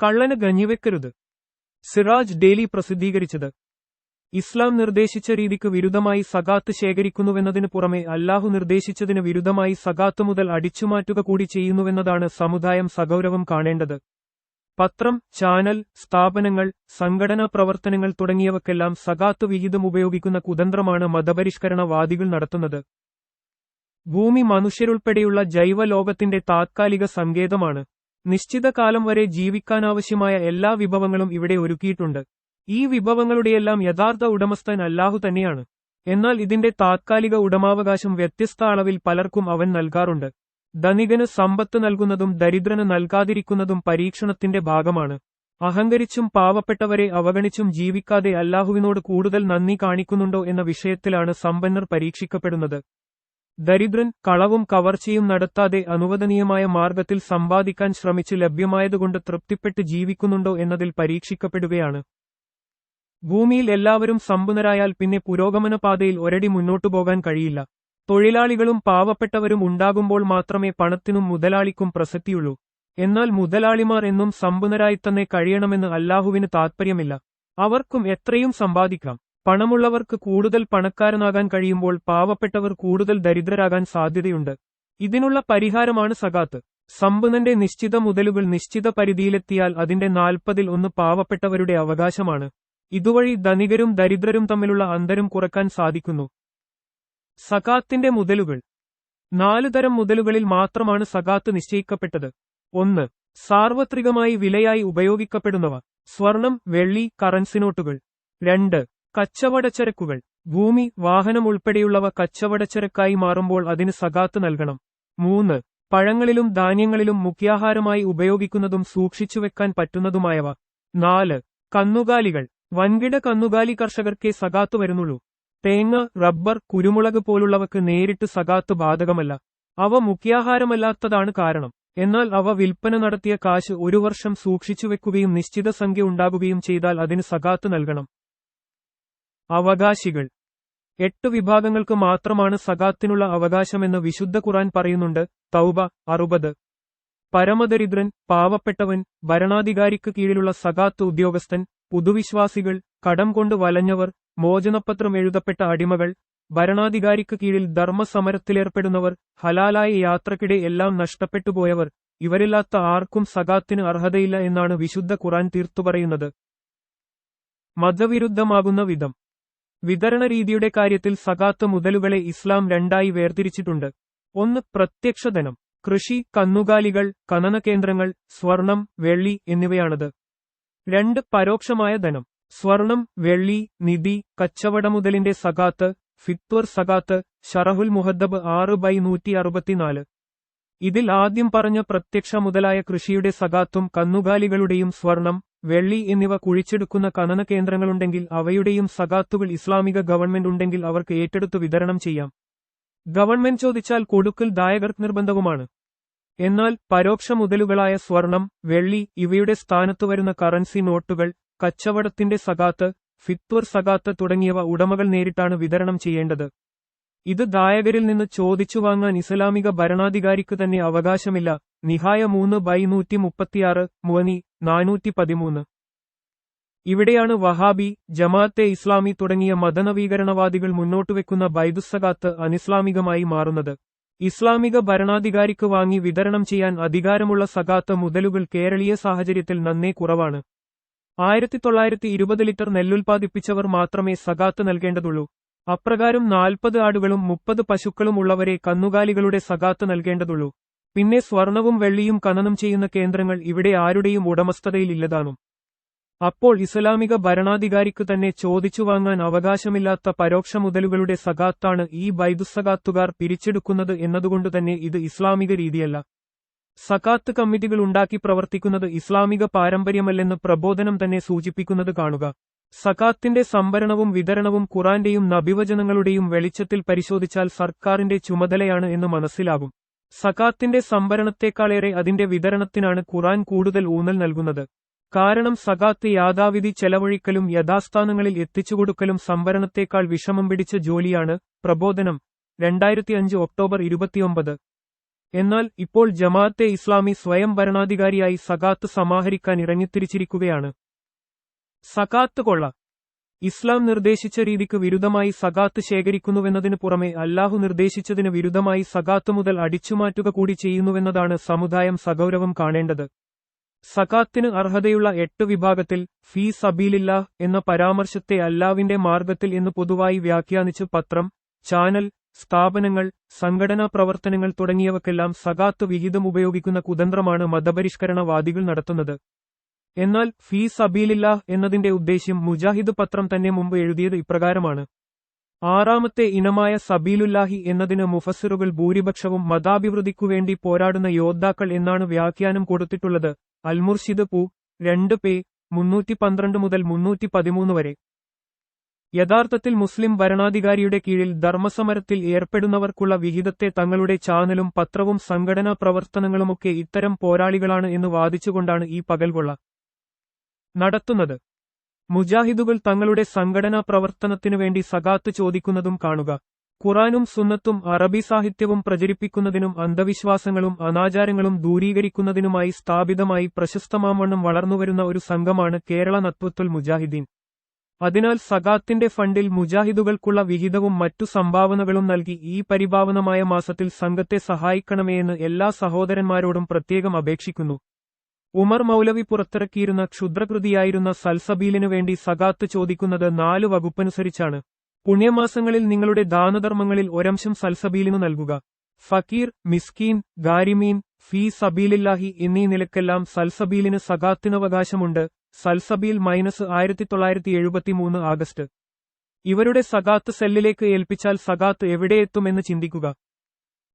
കള്ളന് ഗഞ്ഞിവെക്കരുത് Siraj daily പ്രസിദ്ധീകരിച്ചത്. ഇസ്ലാം നിർദ്ദേശിച്ച രീതിക്ക് വിരുദ്ധമായി സകാത്ത് ശേഖരിക്കുന്നുവെന്നതിന് പുറമെ അല്ലാഹു നിർദ്ദേശിച്ചതിന് വിരുദ്ധമായി സകാത്ത് മുതൽ അടിച്ചുമാറ്റുക കൂടി ചെയ്യുന്നുവെന്നതാണ് സമുദായം സഗൗരവം കാണേണ്ടത്. പത്രം ചാനൽ സ്ഥാപനങ്ങൾ സംഘടനാ പ്രവർത്തനങ്ങൾ തുടങ്ങിയവക്കെല്ലാം സകാത്ത് വിഹിതം ഉപയോഗിക്കുന്ന കുതന്ത്രമാണ് മതപരിഷ്കരണവാദികൾ നടത്തുന്നത്. ഭൂമി മനുഷ്യരുൾപ്പെടെയുള്ള ജൈവലോകത്തിന്റെ താത്കാലിക സങ്കേതമാണ്. നിശ്ചിത കാലം വരെ ജീവിക്കാനാവശ്യമായ എല്ലാ വിഭവങ്ങളും ഇവിടെ ഒരുക്കിയിട്ടുണ്ട്. ഈ വിഭവങ്ങളുടെയെല്ലാം യഥാർത്ഥ ഉടമസ്ഥൻ അല്ലാഹു തന്നെയാണ്. എന്നാൽ ഇതിന്റെ താത്കാലിക ഉടമാവകാശം വ്യത്യസ്ത അളവിൽ പലർക്കും അവൻ നൽകാറുണ്ട്. ധനികന് സമ്പത്ത് നൽകുന്നതും ദരിദ്രന് നൽകാതിരിക്കുന്നതും പരീക്ഷണത്തിന്റെ ഭാഗമാണ്. അഹങ്കരിച്ചും പാവപ്പെട്ടവരെ അവഗണിച്ചും ജീവിക്കാതെ അല്ലാഹുവിനോട് കൂടുതൽ നന്ദി കാണിക്കുന്നുണ്ടോ എന്ന വിഷയത്തിലാണ് സമ്പന്നർ പരീക്ഷിക്കപ്പെടുന്നത്. ദരിദ്രൻ കളവും കവർച്ചയും നടത്താതെ അനുവദനീയമായ മാർഗത്തിൽ സമ്പാദിക്കാൻ ശ്രമിച്ച് ലഭ്യമായതുകൊണ്ട് തൃപ്തിപ്പെട്ട് ജീവിക്കുന്നുണ്ടോ എന്നതിൽ പരീക്ഷിക്കപ്പെടുകയാണ്. ഭൂമിയിൽ എല്ലാവരും സമ്പന്നരായാൽ പിന്നെ പുരോഗമന പാതയിൽ ഒരടി മുന്നോട്ടു പോകാൻ കഴിയില്ല. തൊഴിലാളികളും പാവപ്പെട്ടവരും ഉണ്ടാകുമ്പോൾ മാത്രമേ പണത്തിനും മുതലാളിക്കും പ്രസക്തിയുള്ളൂ. എന്നാൽ മുതലാളിമാർ എന്നും സമ്പന്നരായി തന്നെ കഴിയണമെന്ന് അല്ലാഹുവിന് താത്പര്യമില്ല. അവർക്കും എത്രയും സമ്പാദിക്കാം. പണമുള്ളവർക്ക് കൂടുതൽ പണക്കാരനാകാൻ കഴിയുമ്പോൾ പാവപ്പെട്ടവർ കൂടുതൽ ദരിദ്രരാകാൻ സാധ്യതയുണ്ട്. ഇതിനുള്ള പരിഹാരമാണ് സകാത്ത്. സമ്പന്നന്റെ നിശ്ചിത മുതലുകൾ നിശ്ചിത പരിധിയിലെത്തിയാൽ അതിന്റെ നാൽപ്പതിൽ ഒന്ന് പാവപ്പെട്ടവരുടെ അവകാശമാണ്. ഇതുവഴി ധനികരും ദരിദ്രരും തമ്മിലുള്ള അന്തരം കുറയ്ക്കാൻ സാധിക്കുന്നു. സകാത്തിന്റെ മുതലുകൾ. നാലു തരം മുതലുകളിൽ മാത്രമാണ് സകാത്ത് നിശ്ചയിക്കപ്പെട്ടത്. ഒന്ന് സാർവത്രികമായി വിലയായി ഉപയോഗിക്കപ്പെടുന്നവ. സ്വർണം വെള്ളി കറൻസി നോട്ടുകൾ. രണ്ട് കച്ചവടച്ചരക്കുകൾ. ഭൂമി വാഹനം ഉൾപ്പെടെയുള്ളവ കച്ചവടച്ചരക്കായി മാറുമ്പോൾ അതിന് സകാത്ത് നൽകണം. മൂന്ന് പഴങ്ങളിലും ധാന്യങ്ങളിലും മുഖ്യാഹാരമായി ഉപയോഗിക്കുന്നതും സൂക്ഷിച്ചുവെക്കാൻ പറ്റുന്നതുമായവ. നാല് കന്നുകാലികൾ. വൻകിട കന്നുകാലി കർഷകർക്കേ സകാത്ത് വരുന്നുള്ളൂ. തേങ്ങ റബ്ബർ കുരുമുളക് പോലുള്ളവക്ക് നേരിട്ട് സകാത്ത് ബാധകമല്ല. അവ മുഖ്യാഹാരമല്ലാത്തതാണ് കാരണം. എന്നാൽ അവ വിൽപ്പന നടത്തിയ കാശ് ഒരു വർഷം സൂക്ഷിച്ചുവെക്കുകയും നിശ്ചിത സംഖ്യ ഉണ്ടാകുകയും ചെയ്താൽ അതിന് സകാത്ത് നൽകണം. അവകാശികൾ. എട്ട് വിഭാഗങ്ങൾക്ക് മാത്രമാണ് സകാത്തിനുള്ള അവകാശമെന്ന് വിശുദ്ധ ഖുറാൻ പറയുന്നുണ്ട്. തൗബ അറുപത്. പരമദരിദ്രൻ പാവപ്പെട്ടവൻ ഭരണാധികാരിക്ക് കീഴിലുള്ള സകാത്ത് ഉദ്യോഗസ്ഥൻ പുതുവിശ്വാസികൾ കടം കൊണ്ട് വലഞ്ഞവർ മോചനപത്രം എഴുതപ്പെട്ട അടിമകൾ ഭരണാധികാരിക്ക് കീഴിൽ ധർമ്മസമരത്തിലേർപ്പെടുന്നവർ ഹലാലായ യാത്രക്കിടെ എല്ലാം നഷ്ടപ്പെട്ടുപോയവർ ഇവരില്ലാത്ത ആർക്കും സകാത്തിന് അർഹതയില്ല എന്നാണ് വിശുദ്ധ ഖുറാൻ തീർത്തു പറയുന്നത്. മതവിരുദ്ധമാകുന്ന വിധം. വിതരണ രീതിയുടെ കാര്യത്തിൽ സകാത്ത് മുതലുകളെ ഇസ്ലാം രണ്ടായി വേർതിരിച്ചിട്ടുണ്ട്. ഒന്ന് പ്രത്യക്ഷധനം. കൃഷി കന്നുകാലികൾ ഖനന കേന്ദ്രങ്ങൾ സ്വർണം വെള്ളി എന്നിവയാണത്. രണ്ട് പരോക്ഷമായ ധനം. സ്വർണം വെള്ളി നിധി കച്ചവട മുതലിന്റെ സകാത്ത് ഫിത്വർ സകാത്ത് ഷറഹുൽ മുഹദ്ദബ് ആറ് ബൈ നൂറ്റി അറുപത്തിനാല് ഇതിൽ ആദ്യം പറഞ്ഞ പ്രത്യക്ഷ മുതലായ കൃഷിയുടെ സകാത്തും കന്നുകാലികളുടെയും സ്വർണം വെള്ളി എന്നിവ കുഴിച്ചെടുക്കുന്ന ഖനന കേന്ദ്രങ്ങളുണ്ടെങ്കിൽ അവയുടെയും സകാത്തുകൾ ഇസ്ലാമിക ഗവൺമെന്റ് ഉണ്ടെങ്കിൽ അവർക്ക് ഏറ്റെടുത്ത് വിതരണം ചെയ്യാം. ഗവൺമെന്റ് ചോദിച്ചാൽ കൊടുക്കൽ ദായകർ നിർബന്ധവുമാണ്. എന്നാൽ പരോക്ഷ മുതലുകളായ സ്വർണം വെള്ളി ഇവയുടെ സ്ഥാനത്തു വരുന്ന കറൻസി നോട്ടുകൾ കച്ചവടത്തിന്റെ സകാത്ത് ഫിത്വർ സകാത്ത് തുടങ്ങിയവ ഉടമകൾ നേരിട്ടാണ് വിതരണം ചെയ്യേണ്ടത്. ഇത് ദായകരിൽ നിന്ന് ചോദിച്ചു വാങ്ങാൻ ഇസ്ലാമിക ഭരണാധികാരിക്ക് തന്നെ അവകാശമില്ല. നിഹായ മൂന്ന് ബൈ നൂറ്റി മുപ്പത്തിയാറ് മുവനി നാനൂറ്റി പതിമൂന്ന് ഇവിടെയാണ് വഹാബി ജമാഅത്തെ ഇസ്ലാമി തുടങ്ങിയ മതനവീകരണവാദികൾ മുന്നോട്ടുവെക്കുന്ന ബൈദുസ്സകാത്ത് അനിസ്ലാമികമായി മാറുന്നത്. ഇസ്ലാമിക ഭരണാധികാരിക്ക് വാങ്ങി വിതരണം ചെയ്യാൻ അധികാരമുള്ള സകാത്ത് മുതലുകൾ കേരളീയ സാഹചര്യത്തിൽ നന്നേ കുറവാണ്. ആയിരത്തി തൊള്ളായിരത്തി ഇരുപത് ലിറ്റർ നെല്ലുൽപാദിപ്പിച്ചവർ മാത്രമേ സകാത്ത് നൽകേണ്ടതുള്ളൂ. അപ്രകാരം നാൽപ്പത് ആടുകളും മുപ്പത് പശുക്കളും ഉള്ളവരെ കന്നുകാലികളുടെ സകാത്ത് നൽകേണ്ടതുള്ളൂ. പിന്നെ സ്വർണവും വെള്ളിയും കനനം ചെയ്യുന്ന കേന്ദ്രങ്ങൾ ഇവിടെ ആരുടെയും ഉടമസ്ഥതയിലില്ലതാനും. അപ്പോൾ ഇസ്ലാമിക ഭരണാധികാരിക്ക് തന്നെ ചോദിച്ചു വാങ്ങാൻ അവകാശമില്ലാത്ത പരോക്ഷ മുതലുകളുടെ സകാത്താണ് ഈ ബൈദുസകാത്തുകാർ പിരിച്ചെടുക്കുന്നത് എന്നതുകൊണ്ട് തന്നെ ഇത് ഇസ്ലാമിക രീതിയല്ല. സകാത്ത് കമ്മിറ്റികൾ ഉണ്ടാക്കി പ്രവർത്തിക്കുന്നത് ഇസ്ലാമിക പാരമ്പര്യമല്ലെന്ന് പ്രബോധനം തന്നെ സൂചിപ്പിക്കുന്നത് കാണുക. സകാത്തിന്റെ സംഭരണവും വിതരണവും ഖുറാന്റെയും നബിവചനങ്ങളുടെയും വെളിച്ചത്തിൽ പരിശോധിച്ചാൽ സർക്കാരിന്റെ ചുമതലയാണ് എന്ന് മനസ്സിലാകും. സകാത്തിന്റെ സംഭരണത്തെക്കാളേറെ അതിന്റെ വിതരണത്തിനാണ് ഖുറാൻ കൂടുതൽ ഊന്നൽ നൽകുന്നത്. കാരണം സകാത്ത് യാഥാവിധി ചെലവഴിക്കലും യഥാസ്ഥാനങ്ങളിൽ എത്തിച്ചുകൊടുക്കലും സംഭരണത്തേക്കാൾ വിഷമം പിടിച്ച ജോലിയാണ് പ്രബോധനം. രണ്ടായിരത്തി അഞ്ച് ഒക്ടോബർ ഇരുപത്തിയൊമ്പത്. എന്നാൽ ഇപ്പോൾ ജമാഅത്തെ ഇസ്ലാമി സ്വയം ഭരണാധികാരിയായി സകാത്ത് സമാഹരിക്കാൻ ഇറങ്ങിത്തിരിച്ചിരിക്കുകയാണ്. സകാത്ത് കൊള്ള. ഇസ്ലാം നിർദ്ദേശിച്ച രീതിക്ക് വിരുദ്ധമായി സകാത്ത് ശേഖരിക്കുന്നുവെന്നതിന് പുറമെ അല്ലാഹു നിർദ്ദേശിച്ചതിന് വിരുദ്ധമായി സകാത്ത് മുതൽ അടിച്ചുമാറ്റുക കൂടി ചെയ്യുന്നുവെന്നതാണ് സമുദായം സഗൌരവം കാണേണ്ടത്. സകാത്തിന് അർഹതയുള്ള എട്ട് വിഭാഗത്തിൽ ഫീ സബീലില്ലാഹ് എന്ന പരാമർശത്തെ അല്ലാവിന്റെ മാർഗത്തിൽ എന്ന് പൊതുവായി വ്യാഖ്യാനിച്ച് പത്രം ചാനൽ സ്ഥാപനങ്ങൾ സംഘടനാ പ്രവർത്തനങ്ങൾ തുടങ്ങിയവക്കെല്ലാം സകാത്ത് വിഹിതം ഉപയോഗിക്കുന്ന കുതന്ത്രമാണ് മതപരിഷ്കരണവാദികൾ നടത്തുന്നത്. എന്നാൽ ഫീ സബീലില്ല എന്നതിന്റെ ഉദ്ദേശ്യം മുജാഹിദ് പത്രം തന്നെ മുമ്പ് എഴുതിയത് ഇപ്രകാരമാണ്. ആറാമത്തെ ഇനമായ സബീലുല്ലാഹി എന്നതിന് മുഫസ്സിറുകൾ ഭൂരിപക്ഷവും മതാഭിവൃദ്ധിക്കുവേണ്ടി പോരാടുന്ന യോദ്ധാക്കൾ എന്നാണ് വ്യാഖ്യാനം കൊടുത്തിട്ടുള്ളത്. അൽമുർഷിദ് പൂ. രണ്ട് പേ. മുന്നൂറ്റി പന്ത്രണ്ട് മുതൽ മുന്നൂറ്റി പതിമൂന്ന് വരെ. യഥാർത്ഥത്തിൽ മുസ്ലിം ഭരണാധികാരിയുടെ കീഴിൽ ധർമ്മസമരത്തിൽ ഏർപ്പെടുന്നവർക്കുള്ള വിഹിതത്തെ തങ്ങളുടെ ചാനലും പത്രവും സംഘടനാ പ്രവർത്തനങ്ങളുമൊക്കെ ഇത്തരം പോരാളികളാണ് എന്ന് വാദിച്ചുകൊണ്ടാണ് ഈ പകൽകൊള്ള. നടത്തുന്നത്. മുജാഹിദുകൾ തങ്ങളുടെ സംഘടനാ പ്രവർത്തനത്തിനു വേണ്ടി സകാത്ത് ചോദിക്കുന്നതും കാണുക. ഖുറാനും സുന്നത്തും അറബി സാഹിത്യവും പ്രചരിപ്പിക്കുന്നതിനും അന്ധവിശ്വാസങ്ങളും അനാചാരങ്ങളും ദൂരീകരിക്കുന്നതിനുമായി സ്ഥാപിതമായി പ്രശസ്തമാവണ്ണം വളർന്നുവരുന്ന ഒരു സംഘമാണ് കേരള നത്വത്തുൽ മുജാഹിദീൻ. അതിനാൽ സകാത്തിന്റെ ഫണ്ടിൽ മുജാഹിദുകൾക്കുള്ള വിഹിതവും മറ്റു സംഭാവനകളും നൽകി ഈ പരിഭാവനമായ മാസത്തിൽ സംഘത്തെ സഹായിക്കണമെന്ന് എല്ലാ സഹോദരന്മാരോടും പ്രത്യേകം അപേക്ഷിക്കുന്നു. ഉമർ മൗലവി പുറത്തിറക്കിയിരുന്ന ക്ഷുദ്രകൃതിയായിരുന്ന സൽസബീലിനു വേണ്ടി സകാത്ത് ചോദിക്കുന്നത് നാല് വകുപ്പനുസരിച്ചാണ്. പുണ്യമാസങ്ങളിൽ നിങ്ങളുടെ ദാനധർമ്മങ്ങളിൽ ഒരംശം സൽസബീലിനു നൽകുക. ഫക്കീർ മിസ്കീൻ ഗാരിമീൻ ഫീ സബീലില്ലാഹി എന്നീ നിലക്കെല്ലാം സൽസബീലിന് സകാത്തിനവകാശമുണ്ട്. സൽസബീൽ മൈനസ് ആയിരത്തി തൊള്ളായിരത്തി എഴുപത്തിമൂന്ന് ആഗസ്റ്റ്. ഇവരുടെ സകാത്ത് സെല്ലിലേക്ക് ഏൽപ്പിച്ചാൽ സകാത്ത് എവിടെയെത്തുമെന്ന് ചിന്തിക്കുക.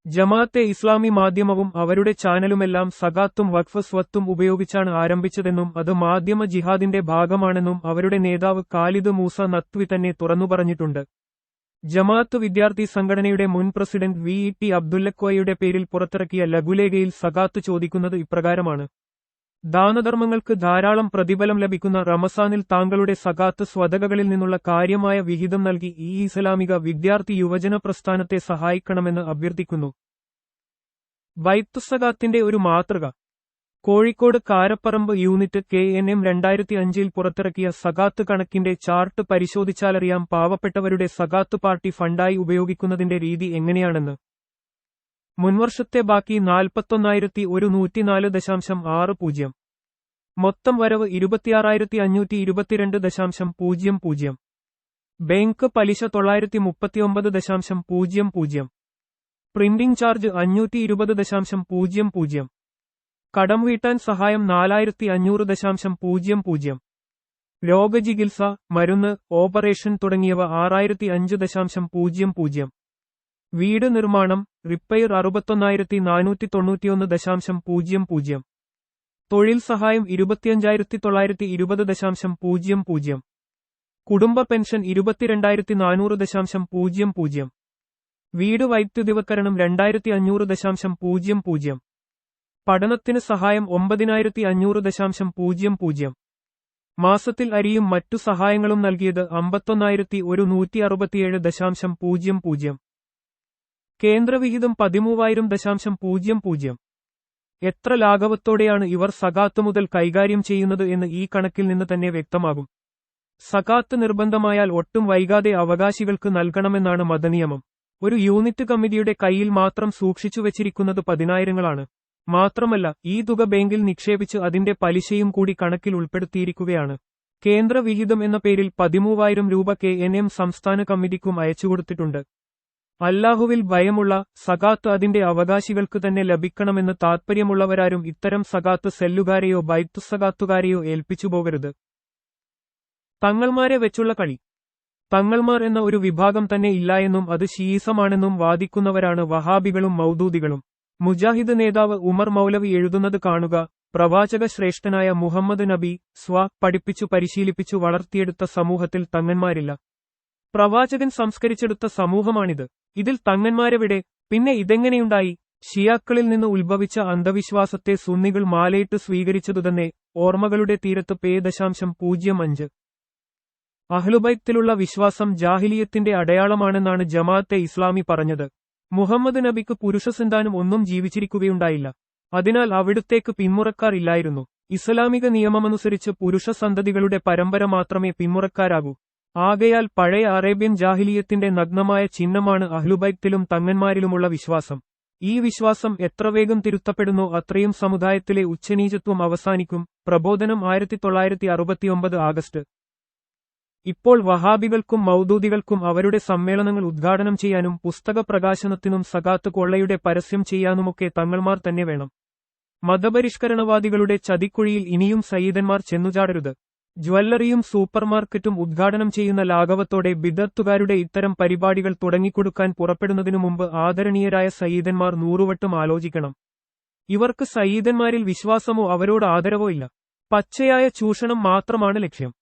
ജമാഅത്തെ ഇസ്ലാമി മാധ്യമവും അവരുടെ ചാനലുമെല്ലാം സകാത്തും വഖഫ് സ്വത്തും ഉപയോഗിച്ചാണ് ആരംഭിച്ചതെന്നും അത് മാധ്യമ ജിഹാദിന്റെ ഭാഗമാണെന്നും അവരുടെ നേതാവ് കാലിദ് മൂസ നത്വി തന്നെ തുറന്നു പറഞ്ഞിട്ടുണ്ട്. ജമാഅത്ത് വിദ്യാർത്ഥി സംഘടനയുടെ മുൻ പ്രസിഡന്റ് വി ഇ ടി അബ്ദുല്ലക്കോയയുടെ പേരിൽ പുറത്തിറക്കിയ ലഘുലേഖയിൽ സകാത്ത് ചോദിക്കുന്നത് ഇപ്രകാരമാണ്. ദാനധർമ്മങ്ങൾക്ക് ധാരാളം പ്രതിഫലം ലഭിക്കുന്ന റമസാനിൽ താങ്കളുടെ സകാത്ത് സ്വതകകളിൽ നിന്നുള്ള കാര്യമായ വിഹിതം നൽകി ഈ ഇസ്ലാമിക വിദ്യാർത്ഥി യുവജന പ്രസ്ഥാനത്തെ സഹായിക്കണമെന്ന് അഭ്യർത്ഥിക്കുന്നു. വൈത്തുസകാത്തിന്റെ ഒരു മാതൃക. Kozhikode Karaparamba unit K N M രണ്ടായിരത്തി അഞ്ചിൽ പുറത്തിറക്കിയ സകാത്ത് കണക്കിന്റെ ചാർട്ട് പരിശോധിച്ചാലറിയാം പാവപ്പെട്ടവരുടെ സകാത്ത് പാർട്ടി ഫണ്ടായി ഉപയോഗിക്കുന്നതിന്റെ രീതി എങ്ങനെയാണെന്ന്. മുൻവർഷത്തെ ബാക്കി നാൽപ്പത്തൊന്നായിരത്തി ഒരു നൂറ്റിനാല് ദശാംശം ആറ് പൂജ്യം. മൊത്തം വരവ് ഇരുപത്തിയാറായിരത്തി അഞ്ഞൂറ്റി ഇരുപത്തിരണ്ട് ദശാംശം പൂജ്യം പൂജ്യം. ബാങ്ക് പലിശ തൊള്ളായിരത്തി മുപ്പത്തിയൊമ്പത് ദശാംശം പൂജ്യം പൂജ്യം. പ്രിന്റിംഗ് ചാർജ് അഞ്ഞൂറ്റി ഇരുപത് ദശാംശം പൂജ്യം പൂജ്യം. കടം വീട്ടാൻ സഹായം നാലായിരത്തി അഞ്ഞൂറ് ദശാംശം പൂജ്യം പൂജ്യം. രോഗചികിത്സ മരുന്ന് ഓപ്പറേഷൻ തുടങ്ങിയവ ആറായിരത്തി അഞ്ച് ദശാംശം പൂജ്യം പൂജ്യം. വീട് നിർമ്മാണം റിപ്പയർ അറുപത്തൊന്നായിരത്തി നാനൂറ്റി തൊണ്ണൂറ്റിയൊന്ന് ദശാംശം പൂജ്യം പൂജ്യം. തൊഴിൽ സഹായം ഇരുപത്തിയഞ്ചായിരത്തി തൊള്ളായിരത്തി ഇരുപത് ദശാംശം പൂജ്യം പൂജ്യം. കുടുംബ പെൻഷൻ ഇരുപത്തിരണ്ടായിരത്തി നാനൂറ് ദശാംശം പൂജ്യം പൂജ്യം. വീട് വൈദ്യുതിവക്കരണം രണ്ടായിരത്തി അഞ്ഞൂറ് ദശാംശം പൂജ്യം പൂജ്യം. പഠനത്തിന് സഹായം ഒമ്പതിനായിരത്തി അഞ്ഞൂറ് ദശാംശം പൂജ്യം പൂജ്യം. മാസത്തിൽ അരിയും മറ്റു സഹായങ്ങളും നൽകിയത് അമ്പത്തൊന്നായിരത്തി ഒരു നൂറ്റി അറുപത്തിയേഴ് ദശാംശം പൂജ്യം പൂജ്യം. കേന്ദ്രവിഹിതം പതിമൂവായിരം ദശാംശം പൂജ്യം പൂജ്യം. എത്ര ലാഘവത്തോടെയാണ് ഇവർ സകാത്ത് മുതൽ കൈകാര്യം ചെയ്യുന്നത് എന്ന് ഈ കണക്കിൽ നിന്ന് തന്നെ വ്യക്തമാകും. സകാത്ത് നിർബന്ധമായാൽ ഒട്ടും വൈകാതെ അവകാശികൾക്ക് നൽകണമെന്നാണ് മതനിയമം. ഒരു യൂണിറ്റ് കമ്മിറ്റിയുടെ കയ്യിൽ മാത്രം സൂക്ഷിച്ചു വച്ചിരിക്കുന്നത് പതിനായിരങ്ങളാണ്. മാത്രമല്ല ഈ തുക ബാങ്കിൽ നിക്ഷേപിച്ച് അതിന്റെ പലിശയും കൂടി കണക്കിൽ ഉൾപ്പെടുത്തിയിരിക്കുകയാണ്. കേന്ദ്രവിഹിതം എന്ന പേരിൽ പതിമൂവായിരം രൂപ കെ എൻ എം സംസ്ഥാന കമ്മിറ്റിക്കും അയച്ചുകൊടുത്തിട്ടുണ്ട്. അല്ലാഹുവിൽ ഭയമുള്ള സകാത്ത് അതിന്റെ അവകാശികൾക്ക് തന്നെ ലഭിക്കണമെന്ന് താത്പര്യമുള്ളവരാരും ഇത്തരം സകാത്ത് സെല്ലുകാരെയോ ബൈത്തുസകാത്തുകാരെയോ ഏൽപ്പിച്ചു പോകരുത്. തങ്ങൾമാരെ വെച്ചുള്ള കളി. തങ്ങൾമാർ എന്ന ഒരു വിഭാഗം തന്നെ ഇല്ലായെന്നും അത് ഷീസമാണെന്നും വാദിക്കുന്നവരാണ് വഹാബികളും മൗദൂദികളും. മുജാഹിദ് നേതാവ് ഉമർ മൗലവി എഴുതുന്നത് കാണുക പ്രവാചക ശ്രേഷ്ഠനായ മുഹമ്മദ് നബി സ്വ പഠിപ്പിച്ചു പരിശീലിപ്പിച്ചു വളർത്തിയെടുത്ത സമൂഹത്തിൽ തങ്ങന്മാരില്ല. പ്രവാചകൻ സംസ്കരിച്ചെടുത്ത സമൂഹമാണിത്. ഇതിൽ തങ്ങന്മാരെവിടെ? പിന്നെ ഇതെങ്ങനെയുണ്ടായി? ഷിയാക്കളിൽ നിന്ന് ഉത്ഭവിച്ച അന്ധവിശ്വാസത്തെ സുന്നികൾ മാലയിട്ട് സ്വീകരിച്ചതുതന്നെ ഓർമ്മകളുടെ തീരത്ത് പേ ദശാംശം പൂജ്യം അഞ്ച്. അഹ്ലുബൈത്തിലുള്ള വിശ്വാസം ജാഹിലിയത്തിന്റെ അടയാളമാണെന്നാണ് ജമാഅത്തെ ഇസ്ലാമി പറഞ്ഞത്. മുഹമ്മദ് നബിക്ക് പുരുഷസന്താനം ഒന്നും ജീവിച്ചിരിക്കുകയുണ്ടായില്ല. അതിനാൽ അവിടുത്തേക്ക് പിന്മുറക്കാർ ഇല്ലായിരുന്നു. ഇസ്ലാമിക നിയമമനുസരിച്ച് പുരുഷ സന്തതികളുടെ പരമ്പര മാത്രമേ പിന്മുറക്കാരാകൂ. ആകയാൽ പഴയ അറേബ്യൻ ജാഹിലിയത്തിന്റെ നഗ്നമായ ചിഹ്നമാണ് അഹ്ലുബൈത്തിലും തങ്ങന്മാരിലുമുള്ള വിശ്വാസം. ഈ വിശ്വാസം എത്ര വേഗം തിരുത്തപ്പെടുന്നോ അത്രയും സമുദായത്തിലെ ഉച്ചനീചത്വം അവസാനിക്കും. പ്രബോധനം ആയിരത്തി തൊള്ളായിരത്തി അറുപത്തിയൊമ്പത് ആഗസ്റ്റ്. ഇപ്പോൾ വഹാബികൾക്കും മൗദൂദികൾക്കും അവരുടെ സമ്മേളനങ്ങൾ ഉദ്ഘാടനം ചെയ്യാനും പുസ്തക പ്രകാശനത്തിനും സകാത്ത് കൊള്ളയുടെ പരസ്യം ചെയ്യാനുമൊക്കെ തങ്ങൾമാർ തന്നെ വേണം. മതപരിഷ്കരണവാദികളുടെ ചതിക്കുഴിയിൽ ഇനിയും സയ്യിദന്മാർ ചെന്നുചാടരുത്. ജ്വല്ലറിയും സൂപ്പർമാർക്കറ്റും ഉദ്ഘാടനം ചെയ്യുന്ന ലാഘവത്തോടെ ബിദത്തുകാരുടെ ഇത്തരം പരിപാടികൾ തുടങ്ങിക്കൊടുക്കാൻ പുറപ്പെടുന്നതിനു മുമ്പ് ആദരണീയരായ സയ്യിദന്മാർ നൂറുവട്ടം ആലോചിക്കണം. ഇവർക്ക് സയ്യിദന്മാരിൽ വിശ്വാസമോ അവരോട് ആദരവോ ഇല്ല. പച്ചയായ ചൂഷണം മാത്രമാണ് ലക്ഷ്യം.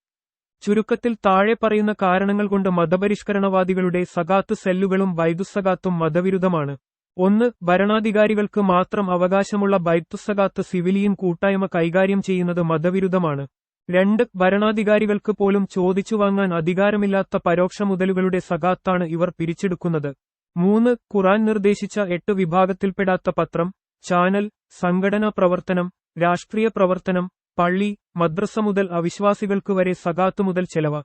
ചുരുക്കത്തിൽ താഴെ പറയുന്ന കാരണങ്ങൾ കൊണ്ട് മതപരിഷ്കരണവാദികളുടെ സകാത്ത് സെല്ലുകളും വൈദുസകാത്തും മതവിരുദ്ധമാണ്. ഒന്ന് ഭരണാധികാരികൾക്ക് മാത്രം അവകാശമുള്ള ബൈത്തുസകാത്ത് സിവിലിയൻ കൂട്ടായ്മ കൈകാര്യം ചെയ്യുന്നത് മതവിരുദ്ധമാണ്. രണ്ട് ഭരണാധികാരികൾക്ക് പോലും ചോദിച്ചു വാങ്ങാൻ അധികാരമില്ലാത്ത പരോക്ഷ മുതലുകളുടെ സകാത്താണ് ഇവർ പിരിച്ചെടുക്കുന്നത്. മൂന്ന് ഖുറാൻ നിർദ്ദേശിച്ച എട്ട് വിഭാഗത്തിൽപ്പെടാത്ത പത്രം ചാനൽ സംഘടനാ പ്രവർത്തനം രാഷ്ട്രീയ പ്രവർത്തനം പള്ളി മദ്രസ മുതൽ അവിശ്വാസികൾക്ക് വരെ സകാത്ത് മുതൽ ചെലവ.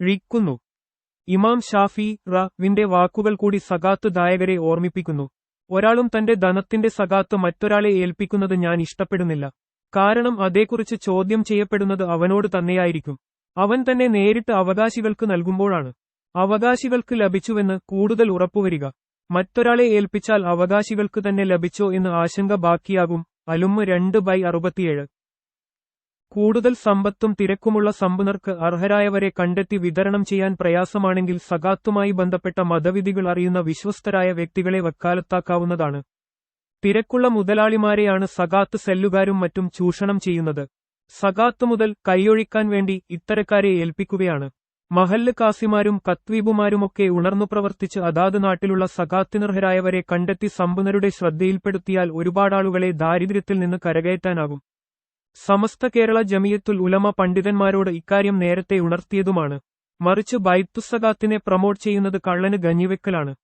ഴിക്കുന്നു ഇമാം ഷാഫി റവിന്റെ വാക്കുകൾ കൂടി സകാത്ത് ദായകരെ ഓർമ്മിപ്പിക്കുന്നു. ഒരാളും തന്റെ ധനത്തിന്റെ സകാത്ത് മറ്റൊരാളെ ഏൽപ്പിക്കുന്നത് ഞാൻ ഇഷ്ടപ്പെടുന്നില്ല. കാരണം അതേക്കുറിച്ച് ചോദ്യം ചെയ്യപ്പെടുന്നത് അവനോട് തന്നെയായിരിക്കും. അവൻ തന്നെ നേരിട്ട് അവകാശികൾക്ക് നൽകുമ്പോഴാണ്. അവകാശികൾക്ക് ലഭിച്ചുവെന്ന് കൂടുതൽ ഉറപ്പുവരിക. മറ്റൊരാളെ ഏൽപ്പിച്ചാൽ അവകാശികൾക്ക് തന്നെ ലഭിച്ചോ എന്ന് ആശങ്ക ബാക്കിയാകും. അലുമ് രണ്ട് ബൈ അറുപത്തിയേഴ്. കൂടുതൽ സമ്പത്തും തിരക്കുമുള്ള സമ്പന്നർക്ക് അർഹരായവരെ കണ്ടെത്തി വിതരണം ചെയ്യാൻ പ്രയാസമാണെങ്കിൽ സകാത്തുമായി ബന്ധപ്പെട്ട മതവിധികൾ അറിയുന്ന വിശ്വസ്തരായ വ്യക്തികളെ വക്കാലത്താക്കാവുന്നതാണ്. തിരക്കുള്ള മുതലാളിമാരെയാണ് സകാത്ത് സെല്ലുകാരും മറ്റും ചൂഷണം ചെയ്യുന്നത്. സകാത്ത് മുതൽ കൈയൊഴിക്കാൻ വേണ്ടി ഇത്തരക്കാരെ ഏൽപ്പിക്കുകയാണ്. മഹല്ല് കാസിമാരും കത്വീബുമാരുമൊക്കെ ഉണർന്നു പ്രവർത്തിച്ച് അതാത് നാട്ടിലുള്ള സകാത്തിനർഹരായവരെ കണ്ടെത്തി സമ്പന്നരുടെ ശ്രദ്ധയിൽപ്പെടുത്തിയാൽ ഒരുപാടാളുകളെ ദാരിദ്ര്യത്തിൽ നിന്ന് കരകയറ്റാനാകും. സമസ്ത കേരള ജമിയത്തുൽ ഉലമ പണ്ഡിതന്മാരോട് ഇക്കാര്യം നേരത്തെ ഉണർത്തിയതുമാണ്. മറിച്ച് ബൈത്തുസകാത്തിനെ പ്രമോട്ട് ചെയ്യുന്നത് കള്ളന് ഗഞ്ഞിവെക്കലാണ്.